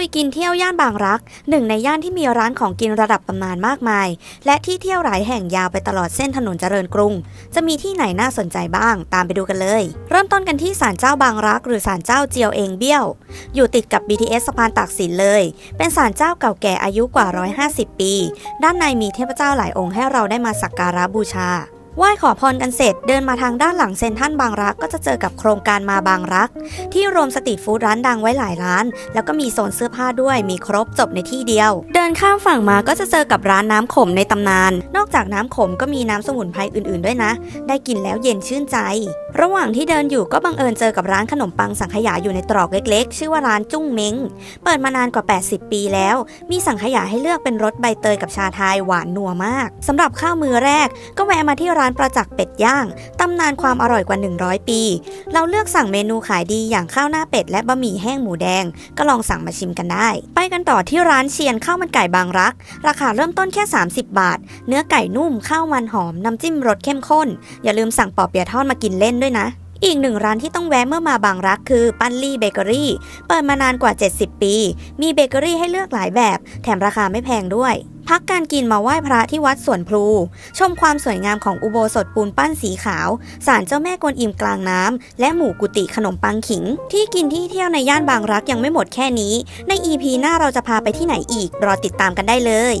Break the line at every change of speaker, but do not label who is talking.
ลุยกินเที่ยวย่านบางรัก หนึ่งในย่านที่มีร้านของกินระดับตำนานมากมาย และที่เที่ยวหลายแห่งยาวไปตลอดเส้นถนนเจริญกรุง จะมีที่ไหนน่าสนใจบ้าง ตามไปดูกันเลย เริ่มต้นกันที่ศาลเจ้าบางรัก หรือศาลเจ้าเจียวเองเบี้ยว อยู่ติดกับ BTS สะพานตากสินเลย เป็นศาลเจ้าเก่าแก่อายุกว่า 150 ปี ด้านในมีเทพเจ้าหลายองค์ให้เราได้มาสักการะบูชา ไหว้ขอพรกันเสร็จเดินมาทางด้านหลังเซ็นทรัลบางรักก็จะเจอกับโครงการมาบางรัก ที่รวมสตรีทฟู้ดร้านดังไว้หลายร้าน แล้วก็มีโซนเสื้อผ้าด้วยมีครบจบในที่เดียว เดินข้ามฝั่งมาก็จะเจอกับร้านน้ำขมในตำนาน นอกจากน้ำขมก็มีน้ำสมุนไพรอื่นๆด้วยนะ ได้กินแล้วเย็นชื่นใจ ระหว่างที่เดินอยู่ก็บังเอิญเจอกับร้านขนมปังสังขยาอยู่ในตรอกเล็ก ๆ ชื่อว่าร้านจุ้งเม้งเปิดมานานกว่า 80 ปีแล้ว มีสังขยาให้เลือกเป็นรสใบเตยกับชาไทยหวานนัวมากสำหรับข้าวมือแรกก็แวะมาที่ร้านประจักษ์เป็ดย่าง ตำนานความอร่อยกว่า 100 ปี เราเลือกสั่งเมนูขายดีอย่างข้าวหน้าเป็ดและบะหมี่แห้งหมูแดง ก็ลองสั่งมาชิมกันได้ ไปกันต่อที่ร้านเชียนข้าวมันไก่บางรัก ราคาเริ่มต้นแค่ 30 บาท เนื้อไก่นุ่มข้าวมันหอม น้ำจิ้มรสเข้มข้น อย่าลืมสั่งปอเปียะทอดมากินเล่นด้วยนะอีกหนึ่งร้านที่ต้องแวะเมื่อมาบางรักคือปั้นลี่เบเกอรี่ เปิดมานานกว่า 70 ปี มีเบเกอรี่ให้เลือกหลายแบบ แถมราคาไม่แพงด้วย พักการกินมาไหว้พระที่วัดสวนพลู ชมความสวยงามของอุโบสถปูนปั้นสีขาวศาลเจ้าแม่กวนอิมกลางน้ำและหมู่กุฏิขนมปังขิง ที่กินที่เที่ยวในย่านบางรักยังไม่หมดแค่นี้ ใน EP หน้าเราจะพาไปที่ไหนอีก รอติดตามกันได้เลย